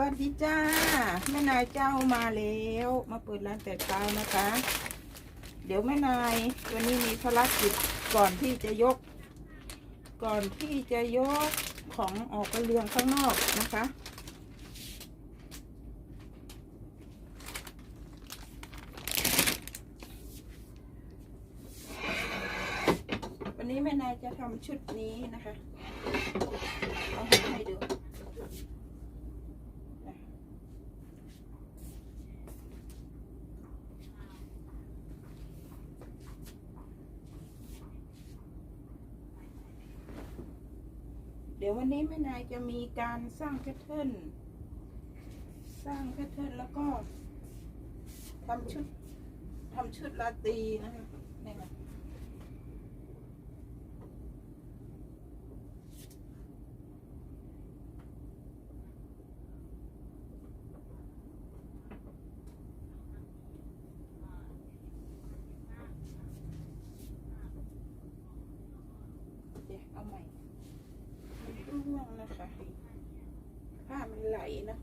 วัสดีจ้า แม่นายเจ้ามาแล้ว มาเปิดร้านแต่เช้านะคะ เดี๋ยวแม่นายวันนี้มีภารกิจก่อนที่จะยก ก่อนที่จะยกของออกไปเรียงข้างนอกนะคะ วันนี้แม่นายจะทำชุดนี้นะคะเอาให้ดู เดี๋ ยววันนี้แม่นายจะมีการสร้างแพทเทิร์น สร้างแพทเทิร์นแล้วก็ทำชุดทำชุดลาตีนะคะนี่ค่ะเดี๋ยวเอาใหม่ มันร่วงนะคะ ผ้ามันไหลนะ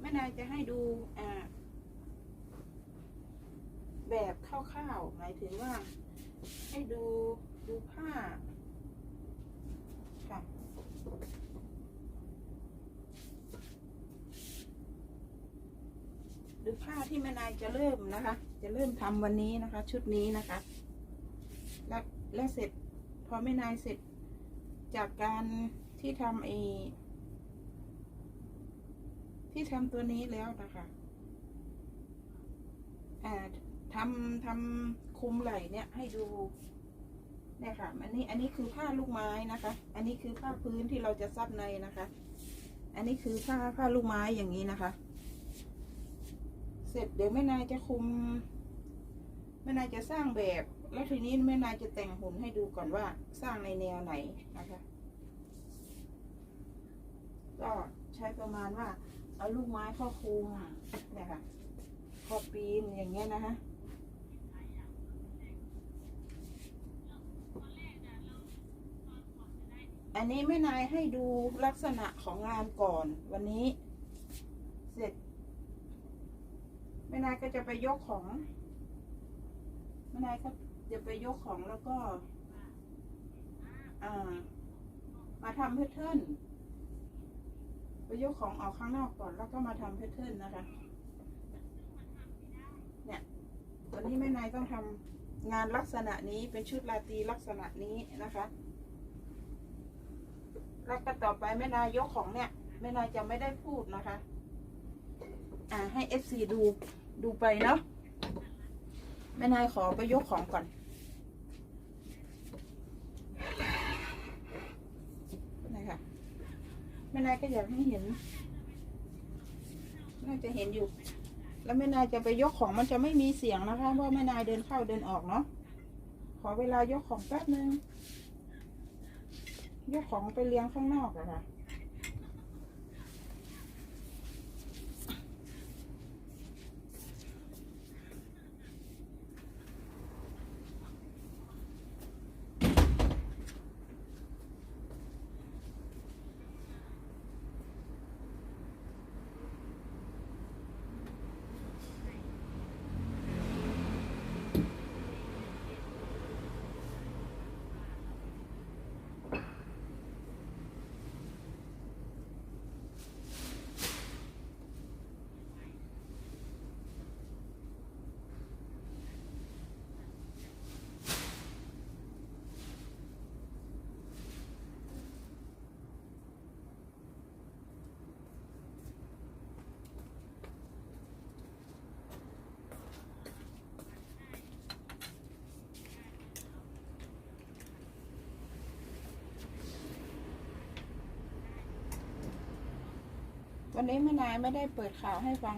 แม่นาย จะให้ดูแบบคร่าวๆหมายถึงว่า ให้ดูดูผ้าค่ะดูผ้าที่แม่นายจะเริ่มนะคะ จะเริ่มทำวันนี้นะคะ ชุดนี้นะคะและและเสร็จพอแม่นายเสร็จจากการที่ทำเอ ที่ทำตัวนี้แล้วนะคะอ่าทำทำคุมไหล่เนี่ยให้ดูเนี่ยค่ะอันนี้อันนี้คือผ้าลูกไม้นะคะ อันนี้คือผ้าพื้นที่เราจะซับในนะคะ อันนี้คือผ้าผ้าลูกไม้อย่างนี้นะคะ เสร็จเดี๋ยวแม่นายจะคุมแม่นายจะสร้างแบบ แล้วทีนี้แม่นายจะแต่งหุ่นให้ดูก่อนว่าสร้างในแนวไหนนะคะ ก็ใช้ประมาณว่า เอาลูกไม้เข้าคุมเนี่ยค่ะพอปีนอย่างเงี้ยนะคะอันนี้แม่นายให้ดูลักษณะของงานก่อนวันนี้ เสร็จแม่นายก็จะไปยกของแม่นายก็จะไปยกของแล้วก็ อ่า มาทำแพทเทิร์น ไปยกของออกข้างนอกก่อนแล้วก็มาทำแพทเทิร์นนะคะ เนี่ยวันนี้แม่นายต้องทำงานลักษณะนี้เป็นชุดราตีลักษณะนี้นะคะ แล้วก็ต่อไปแม่นายยกของเนี่ยแม่นายจะไม่ได้พูดนะคะ อ่าให้เอฟซีดูดูไปเนาะแม่นายขอไปยกของก่อนนะคะแม่นายก็อยากให้เห็น น่าจะเห็นอยู่ แล้วแม่นายจะไปยกของมันจะไม่มีเสียงนะคะเพราะแม่นายเดินเข้าเดินออกเนาะ ขอเวลายกของแป๊บนึง ยกของไปเลี้ยงข้างนอกอะค่ะ วันนี้แม่นายไม่ได้เปิดข่าวให้ฟัง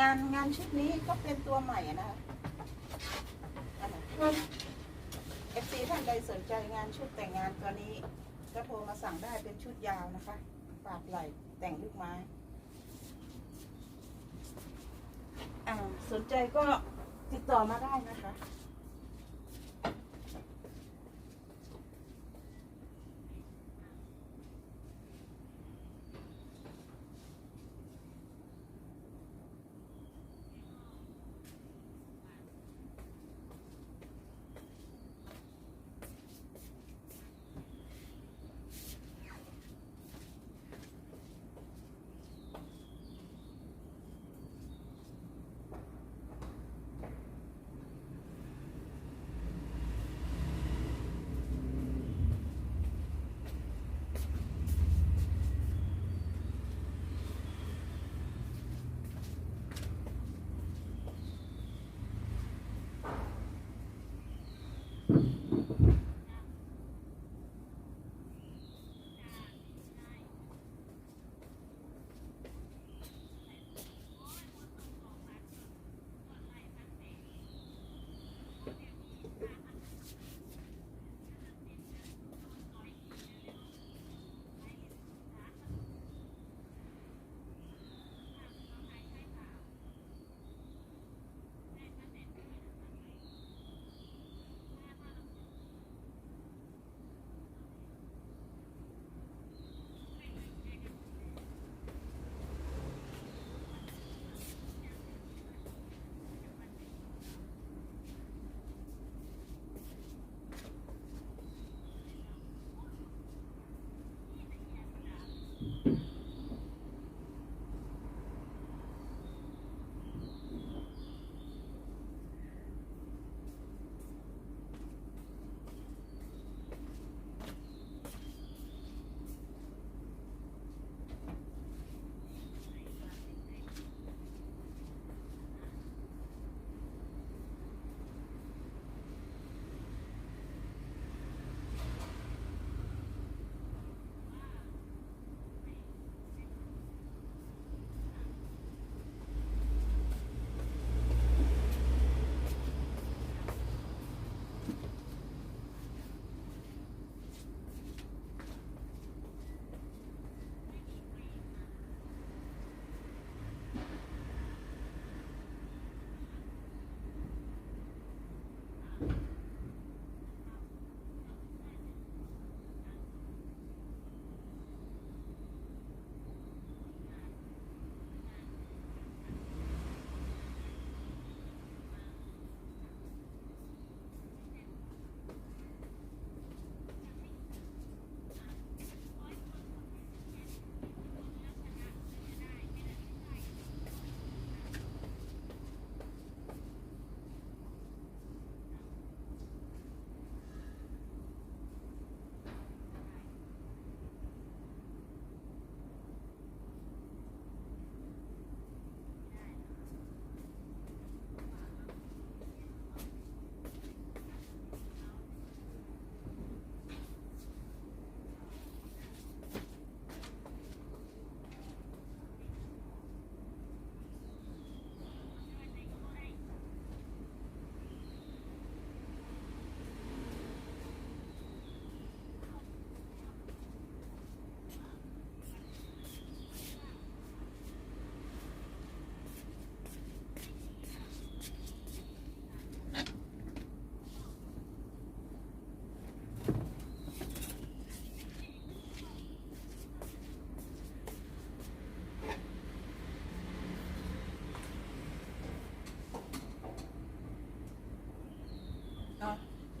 งานงานชุดนี้ก็เป็นตัวใหม่นะคะเอฟซีท่านใดสนใจงานชุดแต่งงานตัวนี้ ก็โทรมาสั่งได้เป็นชุดยาวนะคะปาดไหล่แต่งลูกไม้อ่าสนใจก็ติดต่อมาได้นะคะ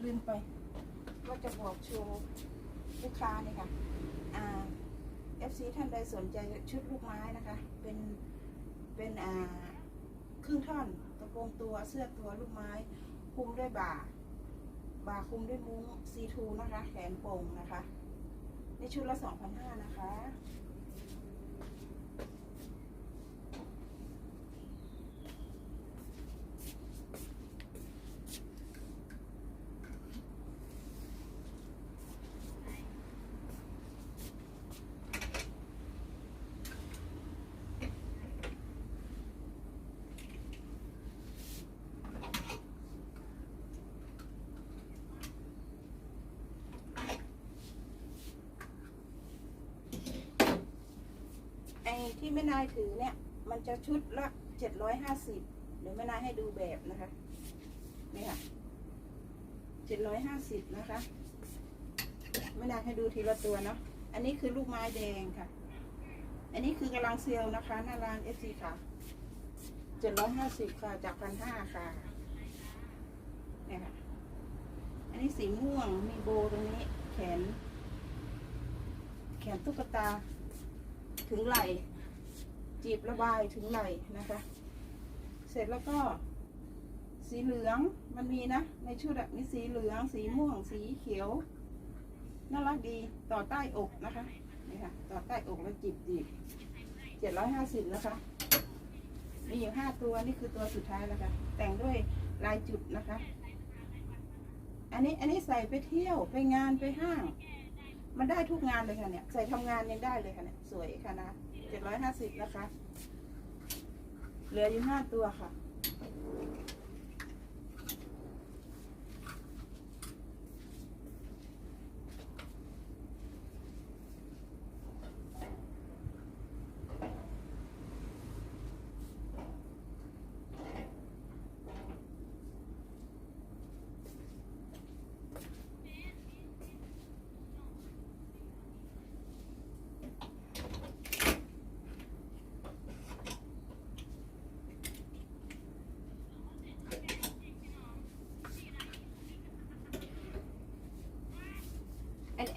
ลืมไป ว่าจะบอกโชว์ลูกค้านี่ค่ะอ่า FC ท่านใดสนใจชุดลูกไม้นะคะ เป็นเป็นอ่าครึ่งท่อนกระโปรงตัวเสื้อตัวลูกไม้คลุมด้วยบ่า บ่าคลุมด้วยมุ้งซีทูนะคะ แขนโป่งนะคะในชุดละ2,500นะคะ ที่แม่นายถือเนี่ย มันจะชุดละเจ็ดร้อยห้าสิบเดี๋ยวแม่นายให้ดูแบบนะคะนี่ค่ะเจ็ดร้อยห้าสิบนะคะแม่นายให้ดูทีละตัวเนาะอันนี้คือลูกไม้แดงค่ะ อันนี้คือกำลังเซลล์นะคะหน้าร้านเอฟซีค่ะเจ็ดร้อยห้าสิบค่ะจากพันห้าค่ะเนี่ยค่ะ อันนี้สีม่วงมีโบตรงนี้แขน แขนตุ๊กตา ถึงไหลจีบระบายถึงไหลนะคะ เสร็จแล้วก็สีเหลืองมันมีนะ ในชุดมีสีเหลือง สีม่วง สีเขียว น่ารักดีต่อใต้อกนะคะนี่ค่ะต่อใต้อกแล้วจีบจีบเจ็ดร้อยห้าสิบนะคะมีอยู่ห้าตัวนี่คือตัวสุดท้ายแล้วค่ะ แต่งด้วยลายจุดนะคะ อันนี้อันนี้ใส่ไปเที่ยวไปงานไปห้าง มันได้ทุกงานเลยค่ะเนี่ย ใส่ทำงานยังได้เลยค่ะเนี่ย สวยค่ะนะเจ็ดร้อยห้าสิบนะคะ เหลืออยู่ห้าตัวค่ะ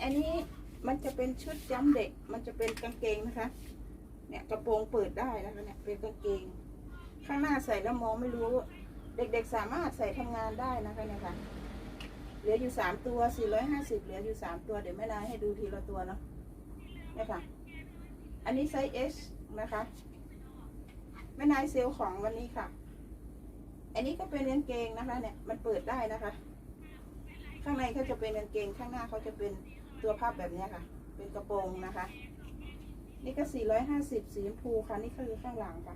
อันนี้มันจะเป็นชุดย้ำเด็ก มันจะเป็นกางเกงนะคะ เนี่ยกระโปรงเปิดได้นะคะเนี่ยเป็นกางเกง ข้างหน้าใส่แล้วมองไม่รู้ เด็กๆสามารถใส่ทำงานได้นะคะเนี่ยค่ะ เหลืออยู่สามตัวสี่ร้อยห้าสิบเหลืออยู่สามตัว เดี๋ยวแม่นายให้ดูทีละตัวเนาะเนี่ยค่ะ อันนี้ไซส์ S นะคะ แม่นายเซลของวันนี้ค่ะ อันนี้ก็เป็นกางเกงนะคะ เนี่ยมันเปิดได้นะคะ ข้างในเขาจะเป็นกางเกงข้างหน้าเขาจะเป็น ตัวพับแบบนี้ค่ะ เป็นกระโปรงนะคะ นี่ก็ 450 สีชมพูค่ะ นี่คือข้างหลังค่ะ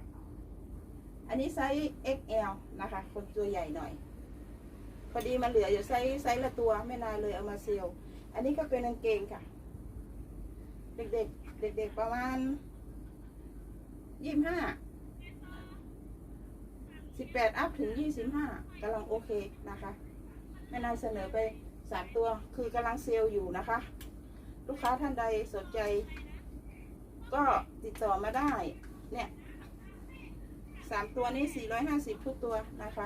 อันนี้ไซส์ XL นะคะ คนตัวใหญ่หน่อย พอดีมันเหลืออยู่ไซส์ไซส์ละตัวไม่นานเลยเอามาเซลอันนี้ก็เป็นกางเกงค่ะ เด็กๆ เด็กๆประมาณยี่ห้าสิบแปดอัพถึงยี่สิบห้ากำลังโอเคนะคะแม่นายเสนอไป สามตัวคือกำลังเซลล์อยู่นะคะ ลูกค้าท่านใดสนใจ ก็ติดต่อมาได้ เนี่ยสามตัวนี้สี่ร้อยห้าสิบทุกตัวนะคะ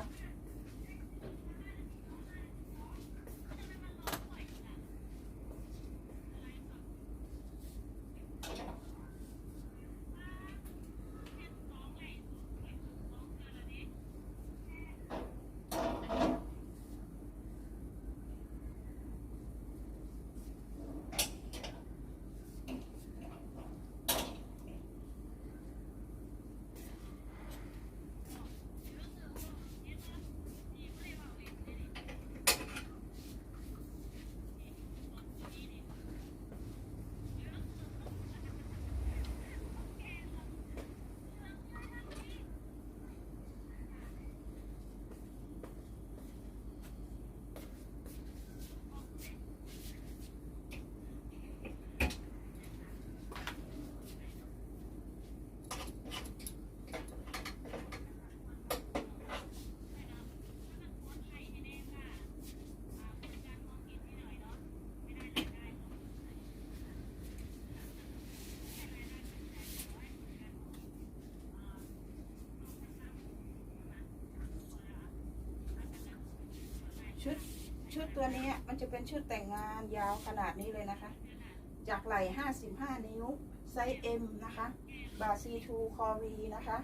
ชุดชุดตัวนี้มันจะเป็นชุดแต่งงานยาวขนาดนี้เลยนะคะ จากไหล่ 55 นิ้ว ไซส์ M นะคะ บาซีทูคอวีนะคะ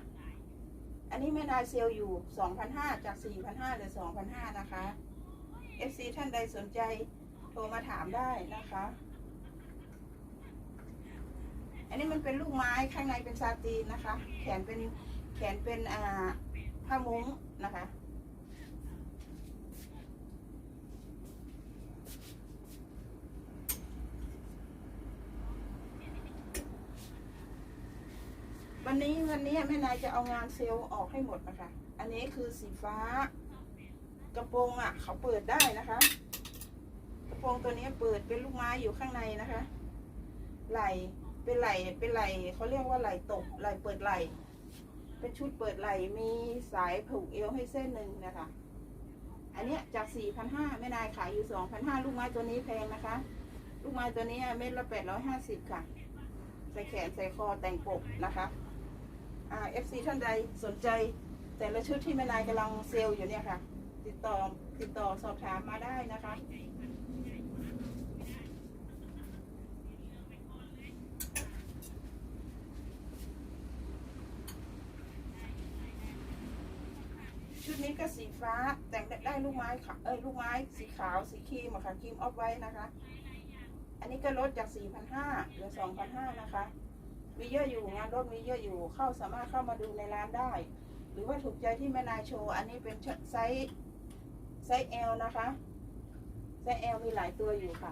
อันนี้แม่นายเซลอยู่ 2,500 จาก 4,500เหรือ2,500 นะคะ FC ท่านใดสนใจโทรมาถามได้นะคะ อันนี้มันเป็นลูกไม้ข้างในเป็นซาตีนนะคะ แขนเป็นแขนเป็นอ่าผ้ามุ้งนะคะ วันนี้วันนี้แม่นายจะเอางานเซลล์ออกให้หมดนะคะ อันนี้คือสีฟ้า กระโปรงอะ เขาเปิดได้นะคะ กระโปรงตัวนี้เปิดเป็นลูกไม้อยู่ข้างในนะคะ ไหลเป็นไหลเป็นไหลเขาเรียกว่าไหลตกไหลเปิดไหลเป็นชุดเปิดไหลมีสายผูกเอวให้เส้นหนึ่งนะคะ อันนี้จาก 4,500แม่นายขายอยู่ 2,500 ลูกไม้ตัวนี้แพงนะคะ ลูกไม้ตัวนี้เม็ดละ 850 ค่ะ ใส่แขนใส่คอแต่งปกนะคะ เอ่า FC ท่านใดสนใจ แต่ละชุดที่แม่นายกำลังเซลล์อยู่เนี่ยค่ะ ติดต่อติดต่อสอบถามมาได้นะคะชุดนี้ก็สีฟ้าแต่งได้ลูกไม้ค่ะเอ้ยลูกไม้สีขาวสีครีมค่ะครีมออฟไว้นะคะ อันนี้ก็ลดจาก 4,500เหลือ 2,500นะคะ มีเยอะอยู่งานรถมีเยอะอยู่ เข้าสามารถเข้ามาดูในร้านได้ หรือว่าถูกใจที่แม่นายโชว์ อันนี้เป็นไซส์ไซส์ L นะคะ ไซส์ L มีหลายตัวอยู่ค่ะ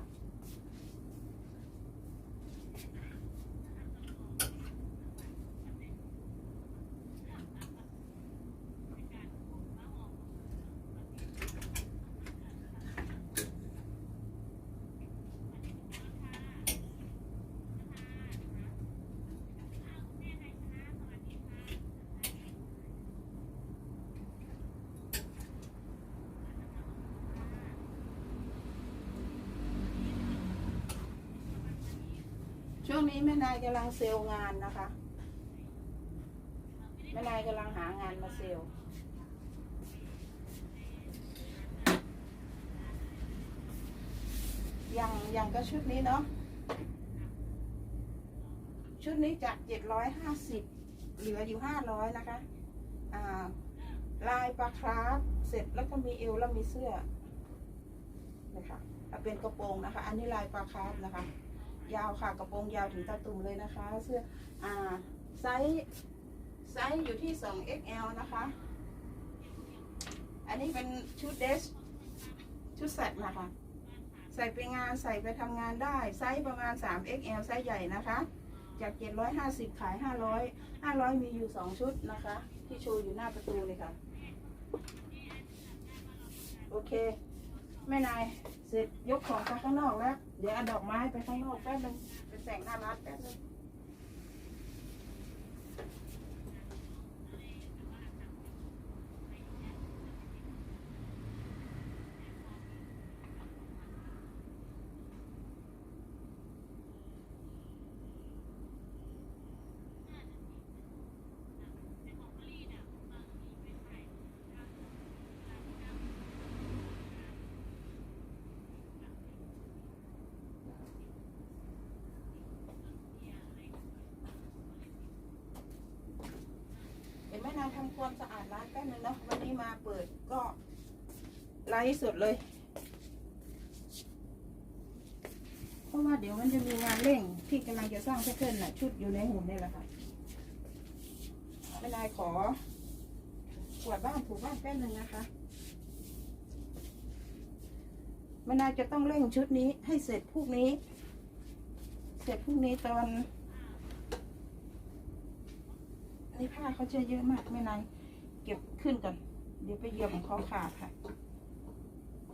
วงนี้แม่นายกำลังเซลล์งานนะคะ แม่นายกำลังหางานมาเซลล์อย่างอย่างก็ชุดนี้เนาะ ชุดนี้จากเจ็ดร้อยห้าสิบเหลืออยู่ห้าร้อยนะคะ อ่า ลายปลาคราฟเสร็จแล้วก็มีเอวแล้วมีเสื้อนะคะเอาเป็นกระโปรงนะคะ อันนี้ลายปลาคราฟนะคะ ยาวค่ะกระโปรงยาวถึงตาตุ่มเลยนะคะเสื้ออ่าไซส์ไซส์อยู่ที่ 2XL นะคะ อันนี้เป็นชุดเดสชุดแซตนะคะ ใส่ไปงานใส่ไปทำงานได้ ไซส์ประมาณ 3XL ไซส์ใหญ่นะคะ จาก 750 ขาย 500 500 มีอยู่ 2 ชุดนะคะ ที่โชว์อยู่หน้าประตูเลยค่ะ โอเค แม่นาย เสร็จยกของไปข้างนอกแล้ว เดี๋ยวเอาดอกไม้ไปข้างนอกแป๊บนึงไปแต่งหน้าร้านแป๊บนึงเดี๋ยวแม่นายทำ ความสะอาดร้านแป๊บนึงเนาะวันนี้มาเปิดก็ไลฟ์สดเลย เพราะว่าเดี๋ยวมันจะมีงานเร่งที่กำลังจะสร้างแพทเทิร์นน่ะ ชุดอยู่ในหุ่นนี่แหละค่ะแม่นายขอกวดบ้านถูบ้านแป๊บนึงนะคะแม่นายจะต้องเร่งชุดนี้ให้เสร็จพรุ่งนี้ เสร็จพรุ่งนี้ตอน อั นนี้ผ้าเขาจะเยอะมากไม่นายเก็บขึ้นก่อน เดี๋ยวไปเหยียบของเขาขาดค่ะ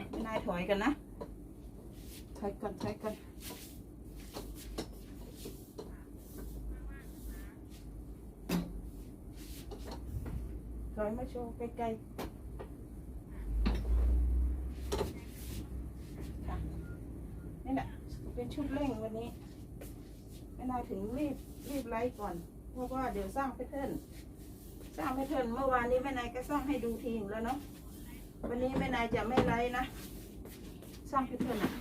ไม่นายถอยกันนะ ถอยก่อน ถอยก่อนถอยมาโชว์ใกล้ๆค่ะนี่แหละเป็นชุดเร่งวันนี้ไม่นายถึงรีบรีบไลฟ์ก่อน เพราะว่าเดี๋ยวสร้างแพทเทิร์นสร้างแพทเทิร์นเมื่อวานนี้แม่นายก็สร้างให้ดูทีงแล้วเนาะวันนี้แม่นายจะไม่ไลฟ์นะ สร้างแพทเทิร์นอะ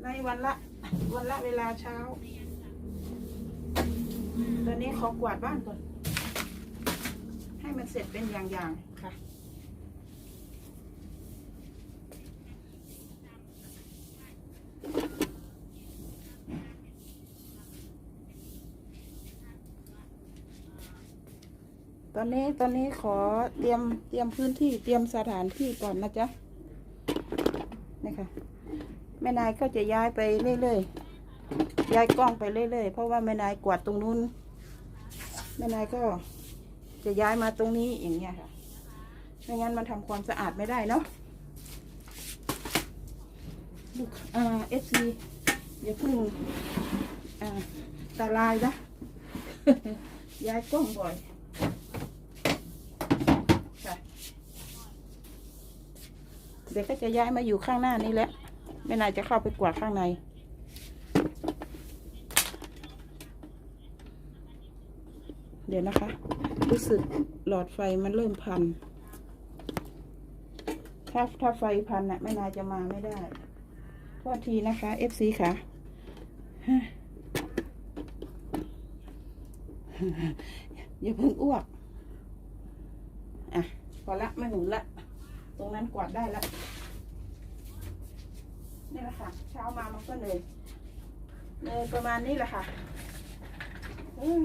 ไลฟ์วันละ วันละเวลาเช้า ตอนนี้ขอกวาดบ้านก่อน ให้มันเสร็จเป็นอย่างๆค่ะ ตอนนี้ตอนนี้ขอเตรียมเตรียมพื้นที่เตรียมสถานที่ก่อนนะจ๊ะนี่ค่ะแม่นายก็จะย้ายไปเรื่อยๆย้ายกล้องไปเรื่อยๆเพราะว่าแม่นายกวาดตรงนู้นแม่นายก็จะย้ายมาตรงนี้อย่างเงี้ยค่ะไม่งั้นมันทำความสะอาดไม่ได้เนาะลูกอ่าเอฟซีอย่าพึ่งอ่าตาลายนะย้ายกล้องบ่อยค่ะ เดี๋ยวก็จะย้ายมาอยู่ข้างหน้านี้แหละไม่นายจะเข้าไปกวาดข้างใน เดี๋ยวนะคะ รู้สึกหลอดไฟมันเริ่มพัน ถ้าถ้าไฟพันน่ะแม่นายจะมาไม่ได้โทษทีนะคะ FC ค่ะอย่าเพิ่งอ้วก อะ พอละ ไม่หุนละ ตรงนั้นกวาดได้ละนี่แหละค่ะ เช้ามามันก็เลยเลยประมาณนี้แหละค่ะเอ้ย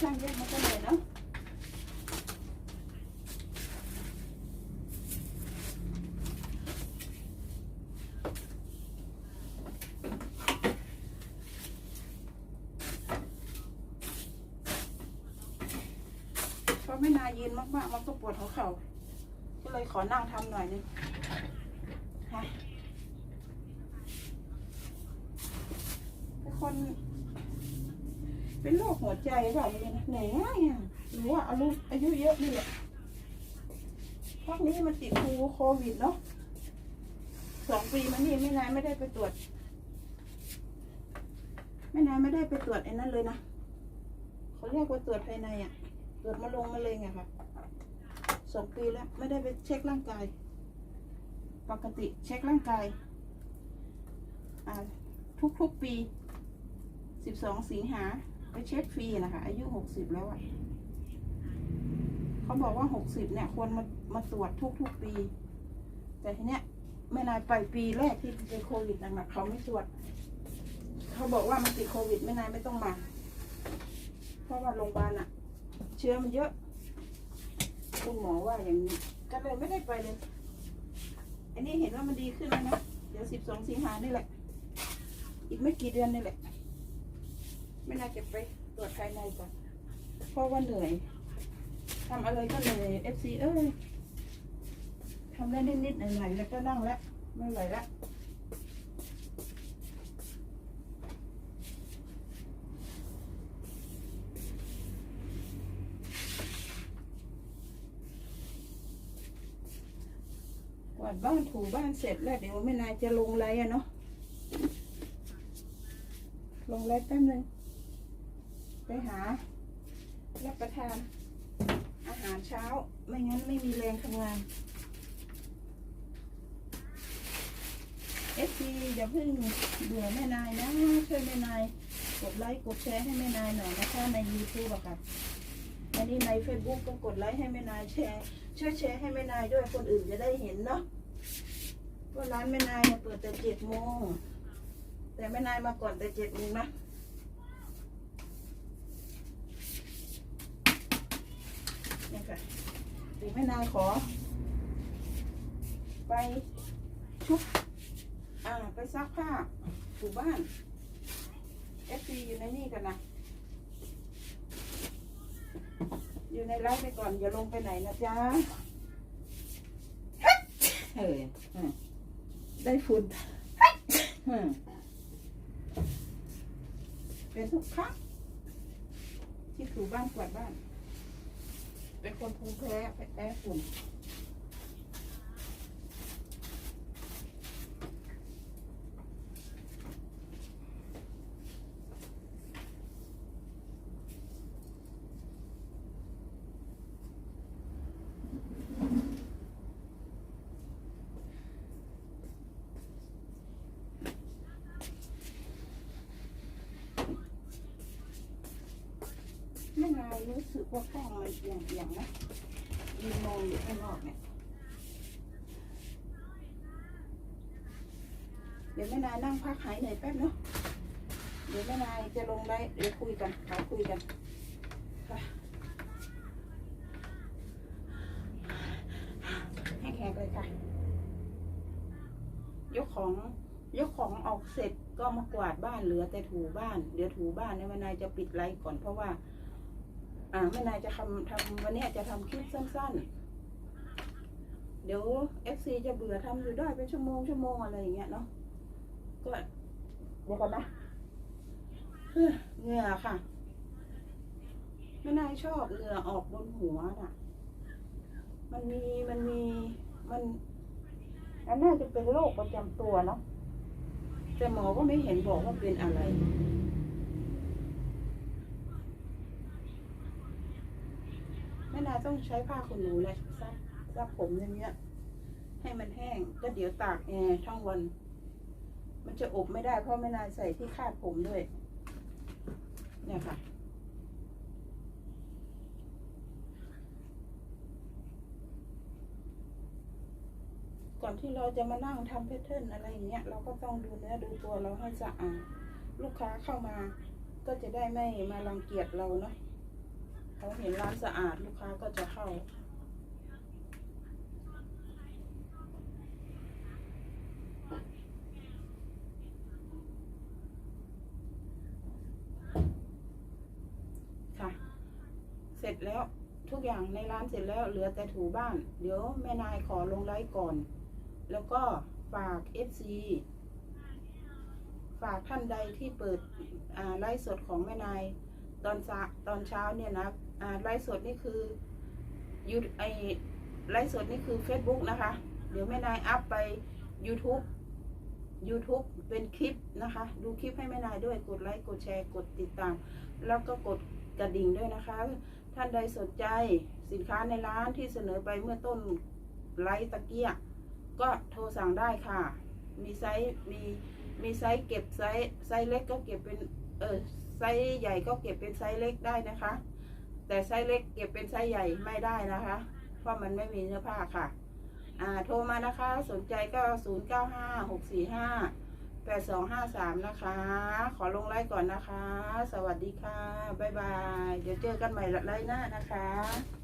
ช่างเยอะมันก็เลยเนาะเพราะไม่นายืนมากๆ มันก็ปวดหัวเข่า เลยขอนั่งทำหน่อยนึงค่ะเป็นคน เป็นโรคหัวใจเปล่าเนี่ยนะเหนื่อยง่ายอะหรือว่าอายุอายุเยอะนี่แหละพวกนี้มันติดโควิดเนาะสองปีมานี่ไม่นายไม่ได้ไปตรวจ ไม่นายไม่ได้ไปตรวจไอ้นั้นเลยนะเขาเรียกว่าตรวจภายในอะ ตรวจมะลงมะเร็งอะค่ะ สองปีแล้วไม่ได้ไปเช็คร่างกาย ปกติเช็คร่างกายอ่าทุกๆปีสิบสองสิงหาไปเช็คฟรีนะคะ อายุหกสิบแล้วอะเขาบอกว่าหกสิบเนี่ย ควรมามาตรวจทุกๆปี แต่ทีเนี้ยไม่นานไปปีแรกที่เป็นโควิดหนักๆเขาไม่ตรวจ เขาบอกว่ามันติดโควิดไม่นานไม่ต้องมา เพราะว่าโรงพยาบาลอะเชื้อมันเยอะ คุณหมอว่าอย่างนี้ก็เลยไม่ได้ไปเลย อันนี้เห็นว่ามันดีขึ้นแล้วนะ เดี๋ยวสิบสองสิงหานี่แหละ อีกไม่กี่เดือนนี่แหละ ไม่น่าจะไปตรวจภายในก่อนเพราะว่าเหนื่อยทำอะไรก็เหนื่อยเอฟซีเอ้ยทำได้นิดๆหน่อยๆแล้วก็นั่งแล้วไม่ไหวแล้ว ดบ้านถูบ้านเสร็จแล้วเดี๋ยวแม่นายจะลงไรอะเนาะลงไรแป๊บนึงไปหา รับประทาน อาหารเช้า ไม่งั้นไม่มีแรงทำงานเอฟซีอย่าเพิ่งเบื่อแม่นายนะช่วยแม่นายกดไลค์กดแชร์ให้แม่นายหน่อยนะคะใน YouTube อะค่ะอันนี้ใน Facebook ก็กดไลค์ให้แม่นายแชร์ช่วยแชร์ให้แม่นายด้วยคนอื่นจะได้เห็นเนาะ ว่าร้านแม่นายเนี่ยเปิดแต่เจ็ดโมงแต่แม่นายมาก่อนแต่เจ็ดโมงนะเนี่ยค่ะเดี๋ยวแม่นายขอ ไปชุบอ่าไปซักผ้าถูบ้านเอฟซีอยู่ในนี่กันนะอยู่ในไลฟ์ไปก่อนอย่าลงไปไหนนะจ๊ะ เฮ้ยอืม ได้ฝุ่นอืมเป็นทุกครั้งที่ถูบ้านกวาดบ้าน เป็นคนภูมิแพ้แพ้ฝุ่น ไม่นาย รู้สึกว่ากล้องมันเอียงเอียงๆนะยืนมองอยู่ข้างนอกเนี่ยเดี๋ยวแม่นายนั่งพักหายเหนื่อยแป๊บเนาะเดี๋ยวแม่นายจะลงได้เดี๋ยวคุยกันเขอคุยกันให้แขกเลยค่ะ ยกของยกของออกเสร็จก็มากวาดบ้านเหลือแต่ถูบ้าน เดี๋ยวถูบ้านเนี่ยแม่นายจะปิดไลฟ์ก่อนเพราะว่า อ่าแม่นายจะทำทำวันนี้จะทำคลิปสั้น ๆ เดี๋ยวเอฟซีจะเบื่อทำอยู่ได้เป็นชั่วโมงชั่วโมงอะไรอย่างเงี้ยเนาะก็เดี๋ยวก่อนนะเหงื่อค่ะไม่น่าชอบเหงื่อออกบนหัวน่ะ มันมีมันมีมันอันน่าจะเป็นโรคประจำตัวเนาะแต่หมอก็ไม่เห็นบอกว่าเป็นอะไร แม่นาต้องใช้ผ้าขนหนูเลยซับซับผมอย่างเงี้ย ให้มันแห้งก็เดี๋ยวตากแอร์ทั้งวัน มันจะอบไม่ได้เพราะแม่นาใส่ที่คาดผมด้วย เนี่ยค่ะก่อนที่เราจะมานั่งทำแพทเทิร์นอะไรอย่างเงี้ยเราก็ต้องดูเนื้อดูตัวเราให้สะอาดลูกค้าเข้ามา ก็จะได้ไม่มารังเกียจเราเนาะ เขาเห็นร้านสะอาดลูกค้าก็จะเข้าค่ะ เสร็จแล้วทุกอย่างในร้านเสร็จแล้วเหลือแต่ถูบ้าน เดี๋ยวแม่นายขอลงไลฟ์ก่อน แล้วก็ฝาก FC ฝากท่านใดที่เปิดไลฟ์สดของแม่นายตอนเช้าตอนเช้าเนี่ยนะ ไลฟ์สดนี่คือยูไอไลฟ์สดนี่คือ Facebook นะคะ เดี๋ยวแม่นายอัพไป YouTube YouTube เป็นคลิปนะคะ ดูคลิปให้แม่นายด้วยกดไลค์กดแชร์กดติดตาม แล้วก็กดกระดิ่งด้วยนะคะ ท่านใดสนใจสินค้าในร้านที่เสนอไปเมื่อต้นไลฟ์ตะเกียะก็โทรสั่งได้ค่ะ มีไซส์มีมีไซส์เก็บไซส์ไซส์เล็กก็เก็บเป็นเออไซส์ใหญ่ก็เก็บเป็นไซส์เล็กได้นะคะ แต่ไซส์เล็กเก็บเป็นไซส์ใหญ่ไม่ได้นะคะ เพราะมันไม่มีเนื้อผ้าค่ะ อ่าโทรมานะคะ สนใจก็ 0 9 5 6 4 5 8 2 5 3 นะคะ ขอลงไลฟ์ก่อนนะคะ สวัสดีค่ะ บ๊ายบาย เดี๋ยวเจอกันใหม่ไลฟ์หน้านะคะ